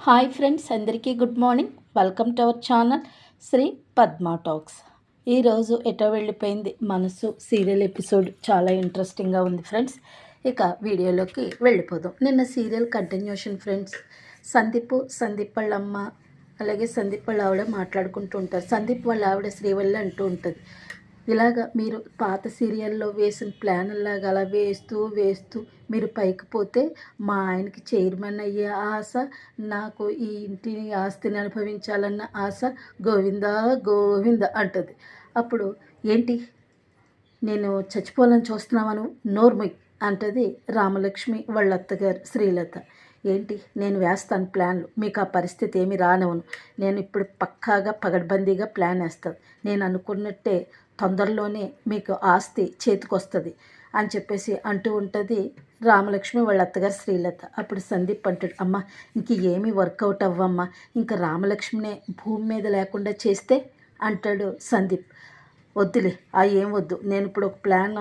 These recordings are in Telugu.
హాయ్ ఫ్రెండ్స్ అందరికీ good morning. Welcome to our channel Shri Padma talks. ఈరోజు ఎటో వెళ్ళిపోయింది మనసు సీరియల్ ఎపిసోడ్ చాలా ఇంట్రెస్టింగ్గా ఉంది ఫ్రెండ్స్. ఇక వీడియోలోకి వెళ్ళిపోదాం. నిన్న serial continuation friends. Sandeep Sandeep వాళ్ళ అలాగే సందీప్ వాళ్ళ ఆవిడ మాట్లాడుకుంటూ ఉంటారు. సందీప్ వాళ్ళ ఆవిడ శ్రీవల్లి అంటూ ఉంటుంది. ఇలాగ మీరు పాత సీరియల్లో వేసిన ప్లాన్లాగా అలా వేస్తూ వేస్తూ మీరు పైకి పోతే మా ఆయనకి చైర్మన్ అయ్యే ఆశ నాకు ఈ ఇంటిని ఆస్తిని అనుభవించాలన్న ఆశ గోవింద గోవింద అంటుంది. అప్పుడు ఏంటి? నేను చచ్చిపోవాలని చూస్తున్నామను నోర్మి అంటది రామలక్ష్మి వాళ్ళ అత్తగారు శ్రీలత. ఏంటి? నేను వేస్తాను ప్లాన్లు. మీకు ఆ పరిస్థితి ఏమి రానివ్వను. నేను ఇప్పుడు పక్కాగా పగడ్బందీగా ప్లాన్ వేస్తాను. నేను అనుకున్నట్టే తొందరలోనే మీకు ఆస్తి చేతికొస్తుంది అని చెప్పేసి అంటూ ఉంటుంది రామలక్ష్మి వాళ్ళ అత్తగారు శ్రీలత అప్పుడు సందీప్ అంటాడు అమ్మ ఇంక ఏమీ వర్కౌట్ అవ్వమ్మా ఇంకా రామలక్ష్మినే భూమి మీద లేకుండా చేస్తే? అంటాడు సందీప్. వద్దులే ఆ ఏం వద్దు. నేను ఇప్పుడు ఒక ప్లాన్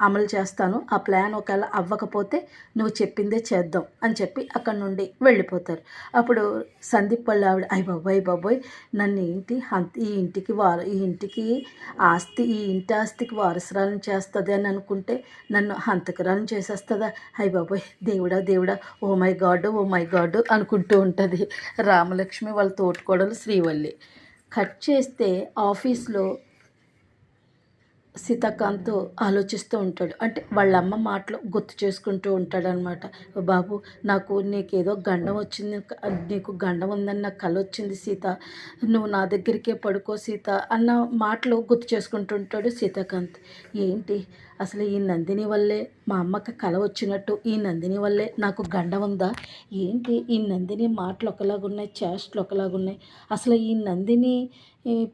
అమలు చేస్తాను. ఆ ప్లాన్ ఒకవేళ అవ్వకపోతే నువ్వు చెప్పిందే చేద్దాం అని చెప్పి అక్కడి నుండి వెళ్ళిపోతారు. అప్పుడు సందీప్ వాళ్ళ ఆవిడ అయ్య బాబోయ్ బాబోయ్ నన్ను ఏంటి ఈ ఇంటికి వార ఈ ఇంటికి ఆస్తి ఈ ఇంటి ఆస్తికి వారసురాలను చేస్తుంది అని అనుకుంటే నన్ను హంతకురాలను చేసేస్తుందా? అయ్య బాబోయ్ దేవుడా దేవుడా oh my god oh my god అనుకుంటూ ఉంటుంది. రామలక్ష్మి వాళ్ళ తోటికోడలు శ్రీవల్లి. కట్ చేస్తే ఆఫీస్లో సీతాకాంత్ ఆలోచిస్తూ ఉంటాడు. అంటే వాళ్ళ అమ్మ మాటలు గుర్తు చేసుకుంటూ ఉంటాడు అనమాట బాబు నాకు నీకేదో గండం వచ్చింది. నీకు గండం ఉందని నాకు కళ వచ్చింది సీత. నువ్వు నా దగ్గరికే పడుకో సీత అన్న మాటలు గుర్తు చేసుకుంటూ ఉంటాడు సీతాకాంత్. ఏంటి? అసలు ఈ నందిని వల్లే మా అమ్మకి కళ వచ్చినట్టు ఈ నందిని వల్లే నాకు గండ ఉందా? ఏంటి ఈ నందిని మాటలు ఒకలాగున్నాయి చేష్టలు ఒకలాగున్నాయి అసలు ఈ నందిని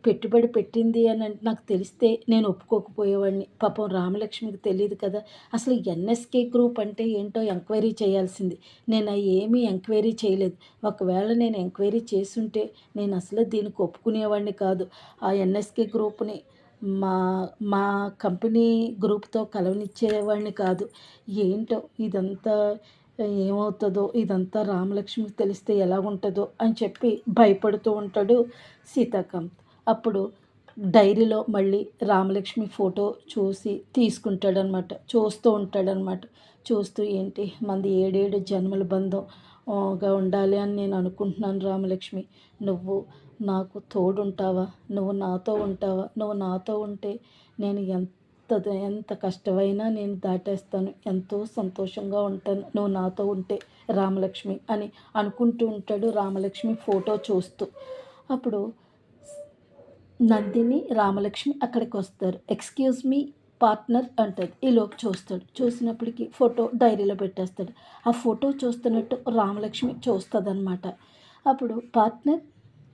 పెట్టుబడి పెట్టింది అని అంటే నాకు తెలిస్తే నేను ఒప్పుకోకపోయేవాడిని. పాపం రామలక్ష్మికి తెలియదు కదా. అసలు ఎన్ఎస్కే గ్రూప్ అంటే ఏంటో ఎంక్వైరీ చేయాల్సింది. నేను ఏమీ ఎంక్వైరీ చేయలేదు. ఒకవేళ నేను ఎంక్వైరీ చేసుంటే నేను అసలు దీనికి ఒప్పుకునేవాడిని కాదు. ఆ ఎన్ఎస్కే గ్రూప్ని మా మా కంపెనీ గ్రూప్తో కలవనిచ్చేవాడిని కాదు. ఏంటో ఇదంతా ఏమవుతుందో ఇదంతా రామలక్ష్మి తెలిస్తే ఎలా ఉంటుందో అని చెప్పి భయపడుతూ ఉంటాడు సీతాకాంత్. అప్పుడు డైరీలో మళ్ళీ రామలక్ష్మి ఫోటో చూసి తీసుకుంటాడనమాట. చూస్తూ ఉంటాడనమాట. చూస్తూ ఏంటి మంది ఏడేడు జన్మల బంధంగా ఉండాలి అని నేను అనుకుంటున్నాను రామలక్ష్మి. నువ్వు నాకు తోడుంటావా? నువ్వు నాతో ఉంటావా? నువ్వు నాతో ఉంటే నేను ఎంత ఎంత కష్టమైనా నేను దాటేస్తాను. ఎంతో సంతోషంగా ఉంటాను. నువ్వు నాతో ఉంటే రామలక్ష్మి అని అనుకుంటూ ఉంటాడు రామలక్ష్మి ఫోటో చూస్తూ. అప్పుడు నందిని రామలక్ష్మి అక్కడికి వస్తారు. ఎక్స్క్యూజ్ మీ పార్ట్నర్ అంటుంది. ఈలోపు చూస్తాడు. చూసినప్పటికీ ఫోటో డైరీలో పెట్టేస్తాడు. ఆ ఫోటో చూస్తున్నట్టు రామలక్ష్మి చూస్తుంది అప్పుడు పార్ట్నర్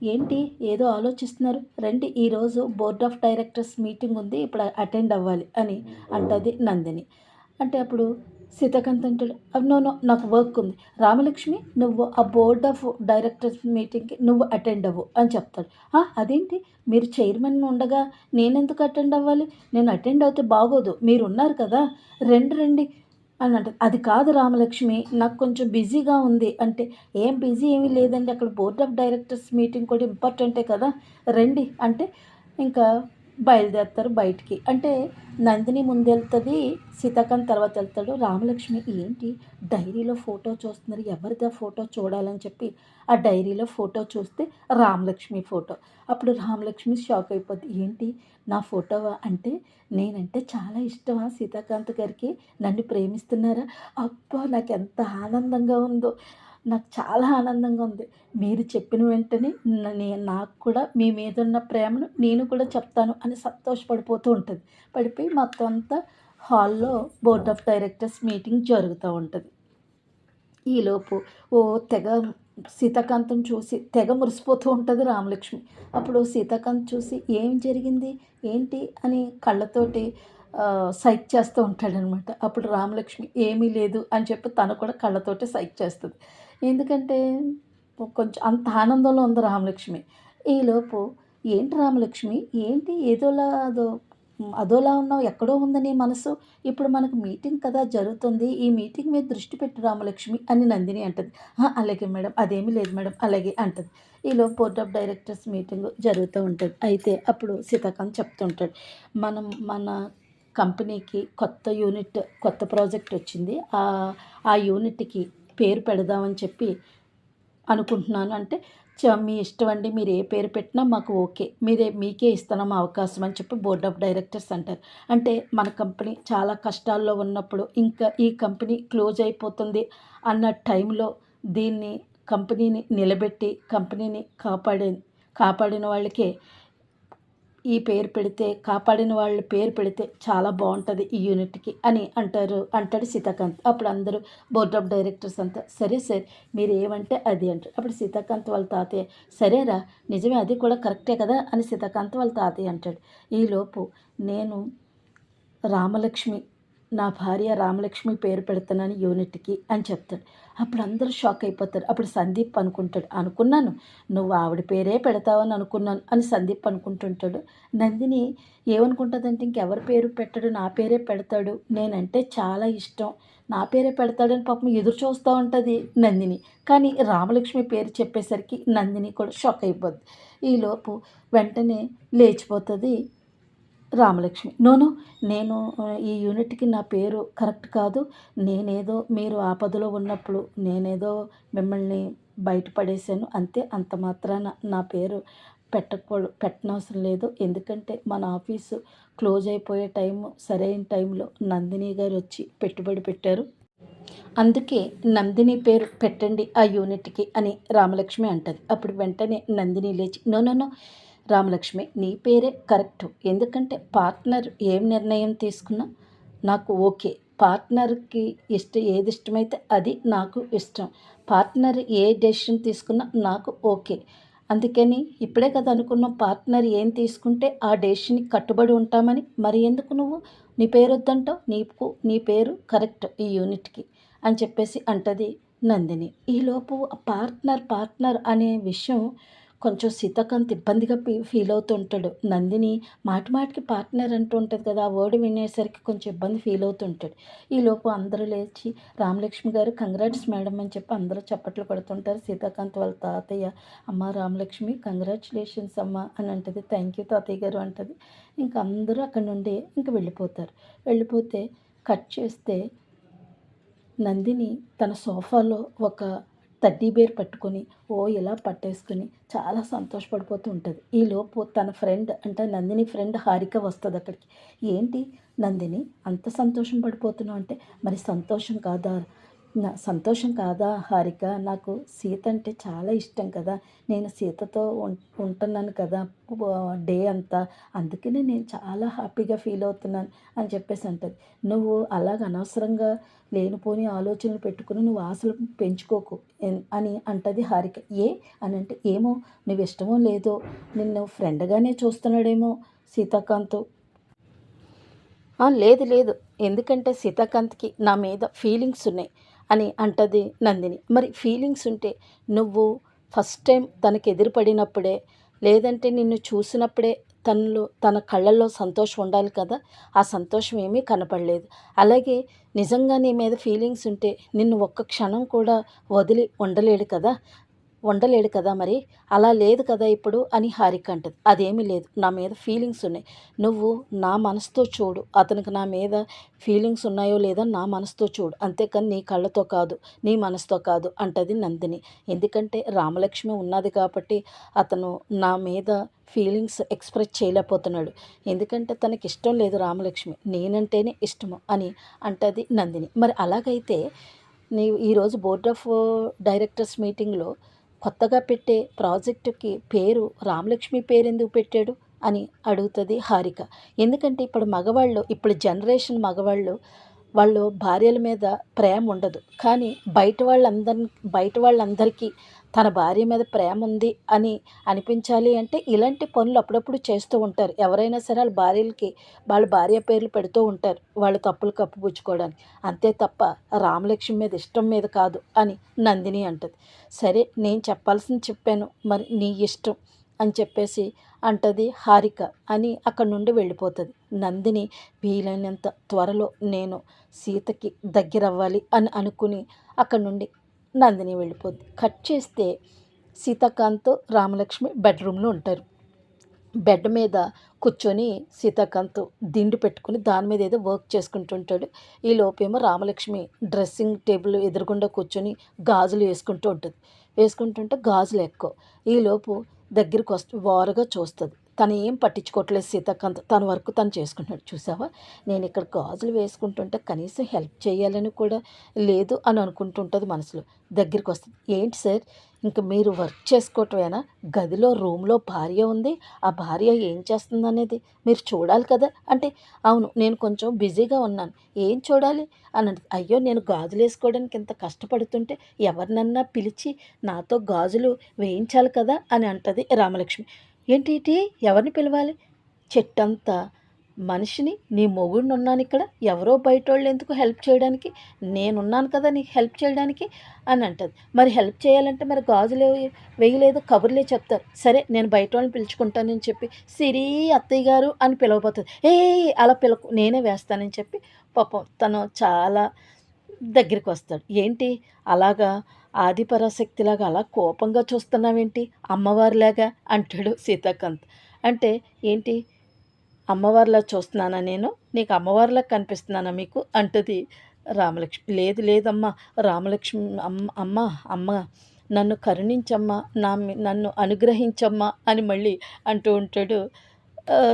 ఏంటి? ఏదో ఆలోచిస్తున్నారు. రండి ఈరోజు బోర్డ్ ఆఫ్ డైరెక్టర్స్ మీటింగ్ ఉంది. ఇప్పుడు అటెండ్ అవ్వాలి అని అంటుంది నందిని. అంటే అప్పుడు సీతాకాంత్ అంటాడు నో నో నాకు వర్క్ ఉంది. రామలక్ష్మి నువ్వు ఆ బోర్డ్ ఆఫ్ డైరెక్టర్స్ మీటింగ్కి నువ్వు అటెండ్ అవ్వు అని చెప్తాడు. అదేంటి? మీరు చైర్మన్ ఉండగా నేనెందుకు అటెండ్ అవ్వాలి? నేను అటెండ్ అవుతే బాగోదు. మీరు ఉన్నారు కదా. రెండు రండి. అని అంటారు అది కాదు రామలక్ష్మి నాకు కొంచెం బిజీగా ఉంది. అంటే ఏం బిజీ ఏమీ లేదండి. అక్కడ బోర్డ్ ఆఫ్ డైరెక్టర్స్ మీటింగ్ కూడా ఇంపార్టెంటే కదా. రండి. అంటే ఇంకా బయలుదేరుతారు బయటికి. అంటే నందిని ముందెళ్తుంది సీతాకాంత్ తర్వాత వెళ్తాడు. రామలక్ష్మి ఏంటి? డైరీలో ఫోటో చూస్తున్నారు. ఎవరిదా ఫోటో చూడాలని చెప్పి ఆ డైరీలో ఫోటో చూస్తే రామలక్ష్మి ఫోటో. అప్పుడు రామలక్ష్మి షాక్ అయిపోద్ది. ఏంటి? నా ఫోటో అంటే నేనంటే చాలా ఇష్టమా? సీతాకాంత్ గారికి నన్ను ప్రేమిస్తున్నారా? అబ్బా నాకు ఎంత ఆనందంగా ఉందో. నాకు చాలా ఆనందంగా ఉంది. మీరు చెప్పిన వెంటనే నేను నాకు కూడా మీ మీద ఉన్న ప్రేమను నేను కూడా చెప్తాను అని సంతోషపడిపోతూ ఉంటుంది. పడిపోయి మొత్తం అంతా హాల్లో బోర్డ్ ఆఫ్ డైరెక్టర్స్ మీటింగ్ జరుగుతూ ఉంటుంది. ఈలోపు ఓ తెగ సీతాకాంతం చూసి తెగ మురిసిపోతూ ఉంటుంది రామలక్ష్మి. అప్పుడు సీతాకాంత్ చూసి ఏం జరిగింది? ఏంటి? అని కళ్ళతోటి సైక్ చేస్తూ ఉంటాడనమాట అప్పుడు రామలక్ష్మి ఏమీ లేదు అని చెప్పి తను కూడా కళ్ళతోటి సైక్ చేస్తుంది. ఎందుకంటే కొంచెం అంత ఆనందంలో ఉంది రామలక్ష్మి. ఈలోపు ఏంటి రామలక్ష్మి? ఏంటి ఏదోలా అదో అదోలా ఉన్నావు? ఎక్కడో ఉందని మనసు? ఇప్పుడు మనకు మీటింగ్ కదా జరుగుతుంది. ఈ మీటింగ్ మీద దృష్టి పెట్టు రామలక్ష్మి అని నందిని అంటది. అలాగే మేడం. అదేమీ లేదు మేడం. అలాగే అంటది. ఈలో బోర్డ్ ఆఫ్ డైరెక్టర్స్ మీటింగ్ జరుగుతూ ఉంటుంది. అయితే అప్పుడు సీతాకాంత్ చెప్తుంటాడు. మనం మన కంపెనీకి కొత్త యూనిట్ కొత్త ప్రాజెక్ట్ వచ్చింది. ఆ యూనిట్కి పేరు పెడదామని చెప్పి అనుకుంటున్నాను. అంటే "చ, మీ ఇష్టం అండి మీరు ఏ పేరు పెట్టినా మాకు ఓకే. మీరే మీకే ఇస్తున్నాం అవకాశం అని చెప్పి బోర్డ్ ఆఫ్ డైరెక్టర్స్ అంటారు. అంటే మన కంపెనీ చాలా కష్టాల్లో ఉన్నప్పుడు ఇంకా ఈ కంపెనీ క్లోజ్ అయిపోతుంది అన్న టైంలో దీన్ని కంపెనీని నిలబెట్టి కంపెనీని కాపాడే కాపాడిన వాళ్ళకే ఈ పేరు పెడితే కాపాడిన వాళ్ళ పేరు పెడితే చాలా బాగుంటుంది ఈ యూనిట్కి అని అంటారు అంటాడు సీతాకాంత్. అప్పుడు అందరూ బోర్డ్ ఆఫ్ డైరెక్టర్స్ అంతా సరే సరే మీరు ఏమంటే అది అంటారు. అప్పుడు సీతాకాంత్ వాళ్ళ తాతయ్య సరేరా నిజమే అది కూడా కరెక్టే కదా అని సీతాకాంత్ వాళ్ళ తాతయ్య అంటాడు. ఈలోపు నేను రామలక్ష్మి నా భార్య రామలక్ష్మి పేరు పెడుతున్నాను యూనిట్కి అని చెప్తాడు. అప్పుడు అందరూ షాక్ అయిపోతారు. అప్పుడు సందీప్ అనుకుంటాడు అనుకున్నాను. నువ్వు ఆవిడ పేరే పెడతావని అనుకున్నాను అని సందీప్ అనుకుంటుంటాడు. నందిని ఏమనుకుంటుందంటే ఇంకెవరి పేరు పెట్టడు నా పేరే పెడతాడు. నేనంటే చాలా ఇష్టం. నా పేరే పెడతాడని పాపం ఎదురు చూస్తూ ఉంటుంది నందిని. కానీ రామలక్ష్మి పేరు చెప్పేసరికి నందిని కూడా షాక్ అయిపోద్ది. ఈలోపు వెంటనే లేచిపోతుంది రామలక్ష్మి. నోను నేను ఈ యూనిట్కి నా పేరు కరెక్ట్ కాదు. నేనేదో మీరు ఆపదలో ఉన్నప్పుడు నేనేదో మిమ్మల్ని బయటపడేశాను. అంతే అంత మాత్రాన నా పేరు పెట్టకూడదు పెట్టనవసరం లేదు. ఎందుకంటే మన ఆఫీసు క్లోజ్ అయిపోయే టైము సరైన టైంలో నందిని గారు వచ్చి పెట్టుబడి పెట్టారు. అందుకే నందిని పేరు పెట్టండి ఆ యూనిట్కి అని రామలక్ష్మి అంటది. అప్పుడు వెంటనే నందిని లేచి నో నో నో రామలక్ష్మి నీ పేరే కరెక్ట్. ఎందుకంటే పార్ట్నర్ ఏం నిర్ణయం తీసుకున్నా నాకు ఓకే. పార్ట్నర్కి ఇష్ట ఏది ఇష్టమైతే అది నాకు ఇష్టం. పార్ట్నర్ ఏ డెసిషన్ తీసుకున్నా నాకు ఓకే. అందుకని ఇప్పుడే కదా అనుకున్నాం పార్ట్నర్ ఏం తీసుకుంటే ఆ డెసిషన్కి కట్టుబడి ఉంటామని. మరి ఎందుకు నువ్వు? నీ పేరు వద్దంటావు నీకు నీ పేరు కరెక్ట్ ఈ యూనిట్కి అని చెప్పేసి అంటది నందిని. ఈలోపు పార్ట్నర్ పార్ట్నర్ అనే విషయం కొంచెం సీతాకాంత్ ఇబ్బందిగా ఫీల్ అవుతుంటాడు. నందిని మాటి మాటికి పార్ట్నర్ అంటూ ఉంటుంది కదా ఆ వర్డ్ వినేసరికి కొంచెం ఇబ్బంది ఫీల్ అవుతుంటాడు. ఈలోపు అందరూ లేచి రామలక్ష్మి గారు కంగ్రాట్స్ మేడం అని చెప్పి అందరూ చప్పట్లు కొడుతుంటారు. సీతాకాంత్ వాళ్ళ తాతయ్య అమ్మ రామలక్ష్మి కంగ్రాచులేషన్స్ అమ్మ అని అంటది. థ్యాంక్ యూ తాతయ్య గారు అంటది. ఇంకా అందరూ అక్కడ నుండి ఇంక వెళ్ళిపోతారు. వెళ్ళిపోతే కట్ చేస్తే నందిని తన సోఫాలో ఒక తడ్డీ బేర్ పట్టుకొని ఓ ఇలా పట్టేసుకుని చాలా సంతోషపడిపోతూ ఉంటుంది. ఈలోపు తన ఫ్రెండ్ అంటే నందిని ఫ్రెండ్ హారిక వస్తుంది అక్కడికి. ఏంటి నందిని అంత సంతోషం పడిపోతున్నావు అంటే మరి సంతోషం కాదా? నా సంతోషం కాదా హారిక? నాకు సీత అంటే చాలా ఇష్టం కదా. నేను సీతతో ఉం ఉంటున్నాను కదా డే అంతా. అందుకనే నేను చాలా హ్యాపీగా ఫీల్ అవుతున్నాను అని చెప్పేసి అంటది. నువ్వు అలాగ అనవసరంగా లేనిపోని ఆలోచనలు పెట్టుకుని నువ్వు ఆశలు పెంచుకోకు అని అంటది హారిక. ఏ? అని అంటే ఏమో నువ్వు ఇష్టమో లేదో నిన్ను ఫ్రెండ్గానే చూస్తున్నాడేమో సీతాకాంత్. లేదు లేదు. ఎందుకంటే సీతాకాంత్కి నా మీద ఫీలింగ్స్ ఉన్నాయి. అని అంటది నందిని. మరి ఫీలింగ్స్ ఉంటే నువ్వు ఫస్ట్ టైం తనకు ఎదురుపడినప్పుడే లేదంటే నిన్ను చూసినప్పుడే తనలో తన కళ్ళల్లో సంతోషం ఉండాలి కదా? ఆ సంతోషం ఏమీ కనపడలేదు. అలాగే నిజంగా నీ మీద ఫీలింగ్స్ ఉంటే నిన్ను ఒక్క క్షణం కూడా వదిలి ఉండలేడు కదా? ఉండలేడు కదా మరి? అలా లేదు కదా ఇప్పుడు? అని హారిక అంటది. అదేమీ లేదు. నా మీద ఫీలింగ్స్ ఉన్నాయి. నువ్వు నా మనసుతో చూడు. అతనికి నా మీద ఫీలింగ్స్ ఉన్నాయో లేదో నా మనసుతో చూడు. అంతేకాని నీ కళ్ళతో కాదు నీ మనసుతో కాదు అంటది నందిని. ఎందుకంటే రామలక్ష్మి ఉన్నది కాబట్టి అతను నా మీద ఫీలింగ్స్ ఎక్స్ప్రెస్ చేయలేకపోతున్నాడు. ఎందుకంటే తనకి ఇష్టం లేదు రామలక్ష్మి. నేనంటేనే ఇష్టము అని అంటది నందిని. మరి అలాగైతే నీవు ఈరోజు బోర్డ్ ఆఫ్ డైరెక్టర్స్ మీటింగ్లో కొత్తగా పెట్టే ప్రాజెక్టుకి పేరు రామలక్ష్మి పేరెందుకు పెట్టాడు? అని అడుగుతుంది హారిక. ఎందుకంటే ఇప్పుడు మగవాళ్ళు ఇప్పుడు జనరేషన్ మగవాళ్ళు వాళ్ళు భార్యల మీద ప్రేమ ఉండదు. కానీ బయట వాళ్ళందరి బయట వాళ్ళందరికీ తన భార్య మీద ప్రేమ ఉంది అని అనిపించాలి అంటే ఇలాంటి పనులు అప్పుడప్పుడు చేస్తూ ఉంటారు. ఎవరైనా సరే వాళ్ళ భార్యలకి వాళ్ళ భార్య పేర్లు పెడుతూ ఉంటారు. వాళ్ళ తప్పులు కప్పుపుచ్చుకోవడానికి అంతే తప్ప రామలక్ష్మి మీద ఇష్టం మీద కాదు అని నందిని అంటది. సరే నేను చెప్పాల్సింది చెప్పాను. మరి నీ ఇష్టం అని చెప్పేసి అంటది హారిక అని అక్కడి నుండి వెళ్ళిపోతుంది. నందిని వీలైనంత త్వరలో నేను సీతకి దగ్గర అవ్వాలి అని అనుకుని అక్కడి నుండి నందిని వెళ్ళిపోద్ది. కట్ చేస్తే సీతాకాంత్ రామలక్ష్మి బెడ్రూమ్లో ఉంటారు. బెడ్ మీద కూర్చొని సీతాకాంత్ దిండు పెట్టుకుని దాని మీద ఏదో వర్క్ చేసుకుంటుంటాడు. ఈ లోపేమో రామలక్ష్మి డ్రెస్సింగ్ టేబుల్ ఎదురుగుండా కూర్చొని గాజులు వేసుకుంటూ ఉంటుంది. వేసుకుంటుంటే గాజులు ఎక్కువ. ఈలోపు దగ్గరికి వస్తు వారుగా చూస్తుంది. తను ఏం పట్టించుకోవట్లేదు సీతాకాంత్ తన వరకు తను చేసుకుంటున్నాడు. చూసావా? నేను ఇక్కడ గాజులు వేసుకుంటుంటే కనీసం హెల్ప్ చేయాలని కూడా లేదు అని అనుకుంటుంటుంది మనసులో. దగ్గరికి వస్తుంది. ఏంటి సార్? ఇంకా మీరు వర్క్ చేసుకోవటమేనా? గదిలో రూమ్లో భార్య ఉంది. ఆ భార్య ఏం చేస్తుంది అనేది మీరు చూడాలి కదా. అంటే అవును నేను కొంచెం బిజీగా ఉన్నాను. ఏం చూడాలి? అని అయ్యో నేను గాజులు వేసుకోవడానికి ఇంత కష్టపడుతుంటే ఎవరినన్నా పిలిచి నాతో గాజులు వేయించాలి కదా అని అంటది రామలక్ష్మి. ఏంటి ఎవరిని పిలవాలి? చెట్టంతా మనిషిని నీ మొగుడిని ఉన్నాను ఇక్కడ. ఎవరో బయట వాళ్ళు ఎందుకు హెల్ప్ చేయడానికి? నేనున్నాను కదా నీకు హెల్ప్ చేయడానికి? అని అంటుంది. మరి హెల్ప్ చేయాలంటే మరి గాజులు వేయలేదు కబుర్లే చెప్తారు. సరే నేను బయట వాళ్ళని పిలుచుకుంటానని చెప్పి సిరి అత్తయ్య గారు అని పిలవబోతుంది. ఏ అలా పిలకు నేనే వేస్తానని చెప్పి పాపం తను చాలా దగ్గరికి వస్తాడు. ఏంటి? అలాగా ఆదిపరాశక్తిలాగా అలా కోపంగా చూస్తున్నావేంటి? అమ్మవారిలాగా? అంటాడు సీతాకాంత్. అంటే ఏంటి? అమ్మవారిలా చూస్తున్నానా నేను? నీకు అమ్మవారిలా కనిపిస్తున్నానా మీకు? అంటది రామలక్ష్మి. లేదు లేదమ్మా. రామలక్ష్మి అమ్మ అమ్మ అమ్మ నన్ను కరుణించమ్మా. నా నన్ను అనుగ్రహించమ్మా అని మళ్ళీ అంటూ ఉంటాడు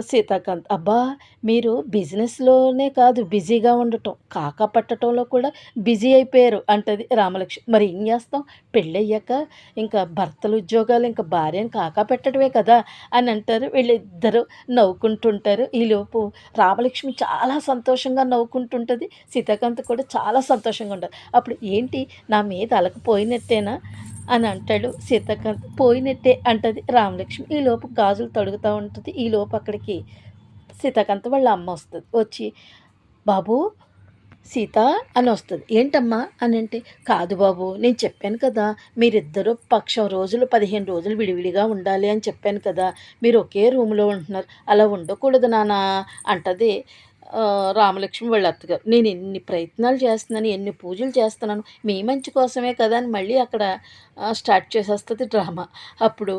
సీతాకాంత్ అబ్బా! మీరు బిజినెస్లోనే కాదు బిజీగా ఉండటం. కాక పట్టడంలో కూడా బిజీ అయిపోయారు అంటది రామలక్ష్మి. మరి ఏం చేస్తాం? పెళ్ళయ్యాక ఇంకా భర్తలు ఉద్యోగాలు ఇంకా భార్యను కాకా పెట్టడమే కదా అని అంటారు. వీళ్ళిద్దరూ నవ్వుకుంటుంటారు. ఈలోపు రామలక్ష్మి చాలా సంతోషంగా నవ్వుకుంటుంటుంది. సీతాకాంత్ కూడా చాలా సంతోషంగా ఉంటారు. అప్పుడు ఏంటి? నా మీద అలకపోయినట్టేనా? అని అంటాడు సీతాకాంత్. పోయినట్టే అంటది రామలక్ష్మి. ఈలోపు గాజులు తడుగుతూ ఉంటుంది. ఈ లోపు అక్కడికి సీతాకాంత్ వాళ్ళ అమ్మ వస్తుంది. వచ్చి బాబు సీత అని వస్తుంది. ఏంటమ్మా? అని అంటే కాదు బాబు నేను చెప్పాను కదా మీరిద్దరూ పక్షం రోజులు పదిహేను రోజులు విడివిడిగా ఉండాలి అని చెప్పాను కదా మీరు ఒకే రూమ్లో ఉంటున్నారు. అలా ఉండకూడదు నానా అంటది రామలక్ష్మి వాళ్ళ అత్తగారు నేను ఎన్ని ప్రయత్నాలు చేస్తున్నాను ఎన్ని పూజలు చేస్తున్నాను మీ మంచి కోసమే కదా అని మళ్ళీ అక్కడ స్టార్ట్ చేసేస్తుంది డ్రామా. అప్పుడు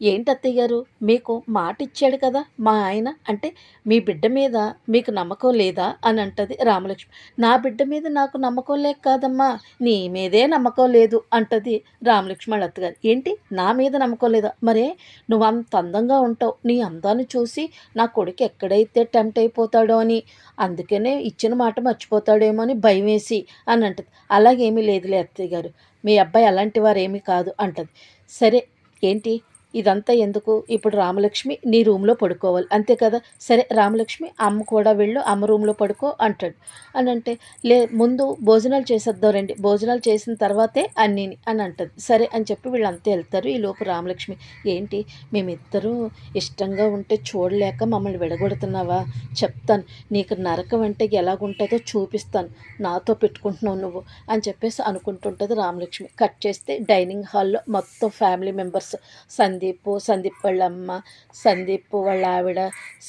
ఏంటి అత్తయ్య గారు? మీకు మాట ఇచ్చాడు కదా మా ఆయన. అంటే మీ బిడ్డ మీద మీకు నమ్మకం లేదా? అని అంటది రామలక్ష్మి. నా బిడ్డ మీద నాకు నమ్మకం లేక కాదమ్మా. నీ మీదే నమ్మకం లేదు అంటది రామలక్ష్మి వాళ్ళ అత్తగారు. ఏంటి? నా మీద నమ్మకం లేదా? మరే నువ్వు అంత అందంగా ఉంటావు. నీ అందాన్ని చూసి నా కొడుకు ఎక్కడైతే టెంప్ట్ అయిపోతాడో అని అందుకనే ఇచ్చిన మాట మర్చిపోతాడేమో అని భయం వేసి అని అంటది. అలాగేమీ లేదులే అత్తయ్య గారు. మీ అబ్బాయి అలాంటి వారేమీ కాదు అంటది. సరే ఏంటి? ఇదంతా ఎందుకు? ఇప్పుడు రామలక్ష్మి నీ రూమ్లో పడుకోవాలి. అంతే కదా? సరే రామలక్ష్మి అమ్మ కూడా వెళ్ళు అమ్మ రూమ్లో పడుకో అంటాడు. అని అంటే లే ముందు భోజనాలు చేసేద్దాం రండి. భోజనాలు చేసిన తర్వాతే అన్నీని అని అంటది. సరే అని చెప్పి వీళ్ళంతా వెళ్తారు. ఈ లోపు రామలక్ష్మి ఏంటి? మేమిద్దరూ ఇష్టంగా ఉంటే చూడలేక మమ్మల్ని విడగొడుతున్నావా? చెప్తాను. నీకు నరకం అంటే ఎలాగుంటుందో చూపిస్తాను. నాతో పెట్టుకుంటున్నావు నువ్వు అని చెప్పేసి అనుకుంటుంటుంది రామలక్ష్మి. కట్ చేస్తే డైనింగ్ హాల్లో మొత్తం ఫ్యామిలీ మెంబర్స్ సంధ్య సందీప్ సందీప్ వాళ్ళ అమ్మ సందీప్ వాళ్ళ ఆవిడ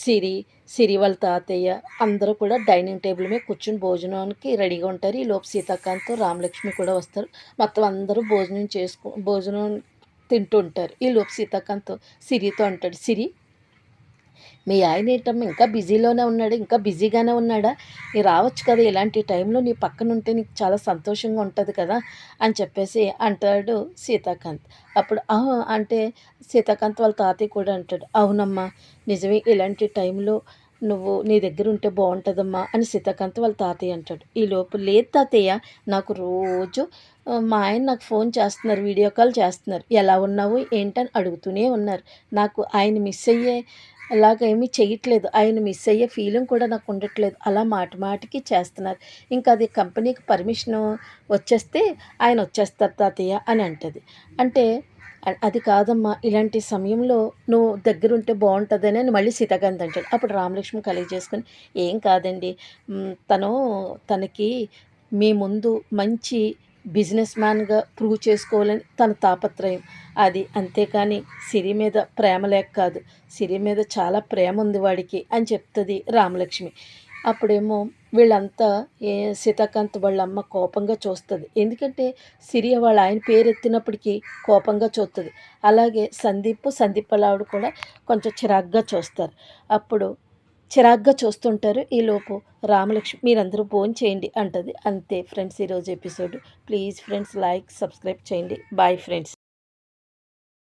సిరి సిరి వాళ్ళ తాతయ్య అందరూ కూడా డైనింగ్ టేబుల్ మీద కూర్చుని భోజనానికి రెడీగా ఉంటారు. ఈ లోపు సీతాకాంత్ రామలక్ష్మి కూడా వస్తారు. మొత్తం అందరూ భోజనం చేసుకో భోజనం తింటూ ఉంటారు. ఈ లోపు సీతాకాంత్ సిరితో అంటాడు సిరి మీ ఆయన ఏంటమ్మా ఇంకా బిజీలోనే ఉన్నాడు ఇంకా బిజీగానే ఉన్నాడా? నీ రావచ్చు కదా ఇలాంటి టైంలో నీ పక్కన ఉంటే నీకు చాలా సంతోషంగా ఉంటుంది కదా అని చెప్పేసి అంటాడు సీతాకాంత్. అప్పుడు అంటే సీతాకాంత్ వాళ్ళ తాతయ్య కూడా అంటాడు అవునమ్మా నిజమే ఇలాంటి టైంలో నువ్వు నీ దగ్గర ఉంటే బాగుంటుందమ్మా అని సీతాకాంత్ వాళ్ళ తాతయ్య అంటాడు. ఈ లోపు లేదు తాతయ్య నాకు రోజు మా ఆయన నాకు ఫోన్ చేస్తున్నారు వీడియో కాల్ చేస్తున్నారు. ఎలా ఉన్నావు ఏంటని అడుగుతూనే ఉన్నారు. నాకు ఆయన మిస్ అయ్యే అలాగేమీ చేయట్లేదు ఆయన మిస్ అయ్యే ఫీలింగ్ కూడా నాకు ఉండట్లేదు. అలా మాటి మాటికి చేస్తున్నారు. ఇంకా అది కంపెనీకి పర్మిషన్ వచ్చేస్తే ఆయన వచ్చేస్తారు తాతయ్య అని అంటది. అంటే అది కాదమ్మా. ఇలాంటి సమయంలో నువ్వు దగ్గరుంటే బాగుంటుందని అని మళ్ళీ సీతాకాంత్ అంటాడు. అప్పుడు రామలక్ష్మి కలిగి చేసుకుని ఏం కాదండి. తను తనకి మీ ముందు మంచి బిజినెస్ మ్యాన్గా ప్రూవ్ చేసుకోవాలని తన తాపత్రయం. అది అంతేకాని సిరి మీద ప్రేమ లేక కాదు. సిరి మీద చాలా ప్రేమ ఉంది వాడికి అని చెప్తుంది రామలక్ష్మి. అప్పుడేమో వీళ్ళంతా ఏ సీతాకాంత్ వాళ్ళ అమ్మ కోపంగా చూస్తుంది. ఎందుకంటే సిరియ వాళ్ళ ఆయన పేరు ఎత్తినప్పటికీ కోపంగా చూస్తుంది. అలాగే సందీప్ సందీప్ ఆవిడ కూడా కొంచెం చిరాగ్గా చూస్తారు. అప్పుడు చిరాగ్గా చూస్తుంటారు ఈలోపు రామలక్ష్మి మీరందరూ ఫోన్ చేయండి అంటది. అంతే ఫ్రెండ్స్ ఈరోజు episode. Please friends like subscribe చేయండి. Bye friends.